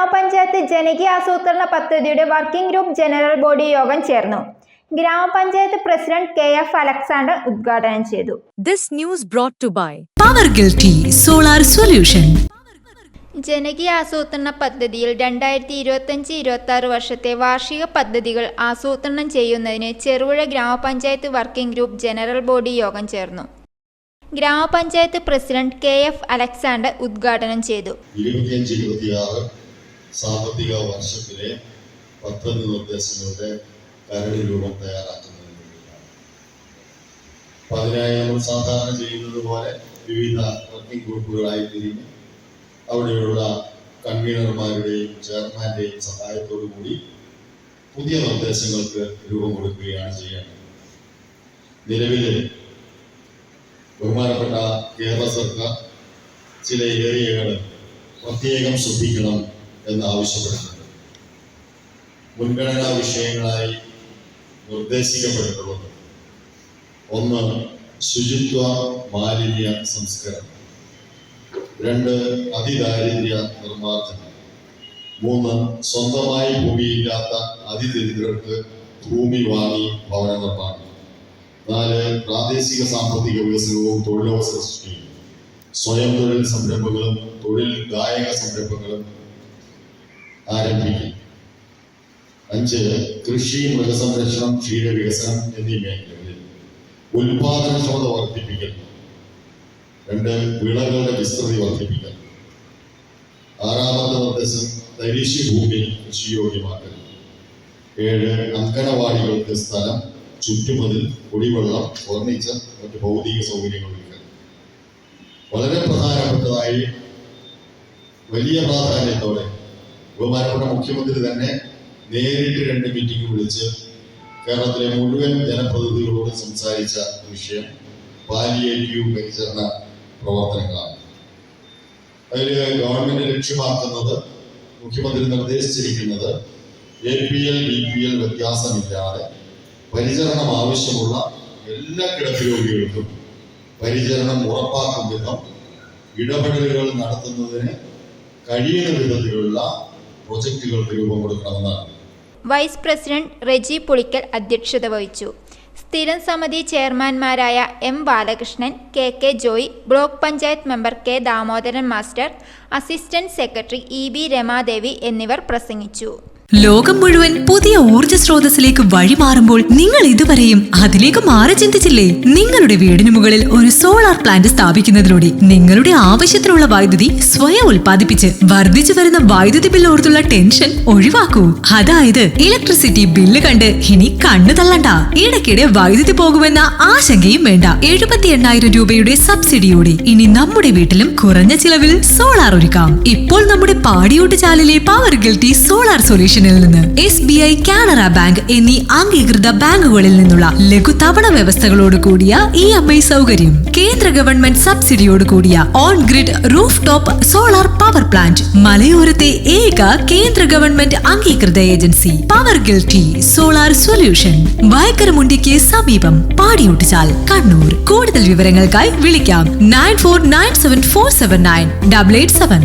ഗ്രാമപഞ്ചായത്ത് ജനകീയ ആസൂത്രണ പദ്ധതിയുടെ വർക്കിംഗ് ഗ്രൂപ്പ് ജനറൽ ബോഡി യോഗം ചേർന്നു. ഗ്രാമപഞ്ചായത്ത് പ്രസിഡന്റ് കെ എഫ് അലക്സാണ്ടർ ഉദ്ഘാടനം ചെയ്തു. This news brought to by Power Guilty Solar Solution. ജനകീയ ആസൂത്രണ പദ്ധതിയിൽ രണ്ടായിരത്തി ഇരുപത്തഞ്ച് ഇരുപത്തി ആറ് വർഷത്തെ വാർഷിക പദ്ധതികൾ ആസൂത്രണം ചെയ്യുന്നതിന് ചെറുപുഴ ഗ്രാമപഞ്ചായത്ത് വർക്കിംഗ് ഗ്രൂപ്പ് ജനറൽ ബോഡി യോഗം ചേർന്നു. ഗ്രാമപഞ്ചായത്ത് പ്രസിഡന്റ് കെ എഫ് അലക്സാണ്ടർ ഉദ്ഘാടനം ചെയ്തു. സാമ്പത്തിക വർഷത്തിലെ പദ്ധതി നിർദ്ദേശങ്ങളുടെ കരട് രൂപം തയ്യാറാക്കുന്നതിന് വേണ്ടിയിട്ടാണ്. അതിനായി നമ്മൾ സാധാരണ ചെയ്യുന്നത് പോലെ വിവിധ വർക്കിംഗ് ഗ്രൂപ്പുകളായി തിരിഞ്ഞ് അവിടെയുള്ള കൺവീനർമാരുടെയും ചെയർമാന്റെയും സഹായത്തോടു കൂടി പുതിയ നിർദ്ദേശങ്ങൾക്ക് രൂപം കൊടുക്കുകയാണ് ചെയ്യേണ്ടത്. നിലവിൽ ബഹുമാനപ്പെട്ട കേരള സർക്കാർ ചില ഏരിയകൾ പ്രത്യേകം ശ്രദ്ധിക്കണം. എന്ന് ആവശ്യപ്പെടുന്നുണ്ട്. മുൻഗണനാ വിഷയങ്ങളായി നിർദ്ദേശിക്കപ്പെട്ടിട്ടുള്ളത് ഒന്ന് ശുചിത്വ മാലിന്യ സംസ്കരണം. രണ്ട് അതിദാരിദ്ര്യ നിർമ്മാർജനം. മൂന്ന് സ്വന്തമായി ഭൂമിയില്ലാത്ത അതിദരിദ്രർക്ക് ഭൂമി വാങ്ങി ഭവന നിർമ്മാണം. നാല് പ്രാദേശിക സാമ്പത്തിക വികസനവും തൊഴിലവസര സൃഷ്ടിയും. സ്വയം തൊഴിൽ സംരംഭങ്ങളും തൊഴിൽ ഗായക സംരംഭങ്ങളും ആരംഭിക്കും. അഞ്ച് കൃഷി മൃഗസംരക്ഷണം ക്ഷീരവികസനം എന്നീ മേഖലകളിൽ ഉൽപാദനക്ഷമത വർദ്ധിപ്പിക്കൽ രണ്ട് വിളകളുടെ വിസ്തൃതി വർദ്ധിപ്പിക്കൽ ആറാമത്തെ നിർദ്ദേശം തരിശ് ഭൂമി കൃഷിയോഗ്യമാക്കൽ ഏഴ് അങ്കണവാടികൾക്ക് സ്ഥലം ചുറ്റുമതിൽ കുടിവെള്ളം ഫർണിച്ചർ മറ്റ് ഭൗതിക സൗകര്യങ്ങൾ ഒരുക്കൽ വളരെ പ്രധാനപ്പെട്ടതായി വലിയ പ്രാധാന്യത്തോടെ ബഹുമാനപ്പെട്ട മുഖ്യമന്ത്രി തന്നെ നേരിട്ട് രണ്ട് മീറ്റിംഗ് വിളിച്ച് കേരളത്തിലെ മുഴുവൻ ജനപ്രതിനിധികളോട് സംസാരിച്ച വിഷയം പാലിയേറ്റീവ് പരിചരണ പ്രവർത്തനങ്ങളാണ്. അതിൽ ഗവൺമെന്റ് ലക്ഷ്യമാക്കുന്നത് മുഖ്യമന്ത്രി നിർദ്ദേശിച്ചിരിക്കുന്നത് A P L B P L വ്യത്യാസമില്ലാതെ പരിചരണം ആവശ്യമുള്ള എല്ലാ കിടപ്പ് രോഗികൾക്കും പരിചരണം ഉറപ്പാക്കും വിധം ഇടപെടലുകൾ നടത്തുന്നതിന് കഴിയുന്ന വിധത്തിലുള്ള പ്രൊജക്റ്റുകൾക്ക് രൂപം കൊടുക്കണമെന്നാണ് വൈസ് പ്രസിഡന്റ് റെജി പുളിക്കൽ അധ്യക്ഷത വഹിച്ചു. സ്ഥിരം സമിതി ചെയർമാൻമാരായ M Balakrishnan K K Joy block panchayat member K Damodaran master assistant secretary E B Ramadevi എന്നിവർ പ്രസംഗിച്ചു. ലോകം മുഴുവൻ പുതിയ ഊർജ സ്രോതസ്സിലേക്ക് വഴിമാറുമ്പോൾ നിങ്ങൾ ഇതുവരെയും അതിലേക്ക് മാറി ചിന്തിച്ചില്ലേ? നിങ്ങളുടെ വീടിന് മുകളിൽ ഒരു സോളാർ പ്ലാന്റ് സ്ഥാപിക്കുന്നതിലൂടെ നിങ്ങളുടെ ആവശ്യത്തിനുള്ള വൈദ്യുതി സ്വയം ഉൽപ്പാദിപ്പിച്ച് വർദ്ധിച്ചു വരുന്ന വൈദ്യുതി ബില്ല് ഓർത്തുള്ള ടെൻഷൻ ഒഴിവാക്കൂ. അതായത് ഇലക്ട്രിസിറ്റി ബില്ല് കണ്ട് ഇനി കണ്ണു തള്ളണ്ട. ഇടയ്ക്കിടെ വൈദ്യുതി പോകുമെന്ന ആശങ്കയും വേണ്ട. എഴുപത്തി എണ്ണായിരം രൂപയുടെ സബ്സിഡിയോടെ ഇനി നമ്മുടെ വീട്ടിലും കുറഞ്ഞ ചിലവിൽ സോളാർ ഒരുക്കാം. ഇപ്പോൾ നമ്മുടെ പാടിയോട്ട് ചാലിലെ പവർ ഗിൽറ്റി സോളാർ സൊല്യൂഷനിൽ നിന്ന് S B I Canara bank എന്നീ അംഗീകൃത ബാങ്കുകളിൽ നിന്നുള്ള ലഘു തവണ വ്യവസ്ഥകളോട് കൂടിയ ഇ എം ഐ സൗകര്യം കേന്ദ്ര ഗവൺമെന്റ് സബ്സിഡിയോട് കൂടിയ on grid roof top solar power plant മലയോരത്തെ ഏക കേന്ദ്ര ഗവൺമെന്റ് അംഗീകൃത agency power guilty solar solution വയക്കരമുണ്ടിക്ക് സമീപം പാടിയൂട്ടിച്ചാൽ കണ്ണൂർ. കൂടുതൽ വിവരങ്ങൾക്കായി വിളിക്കാം nine four nine seven four seven nine double eight seven.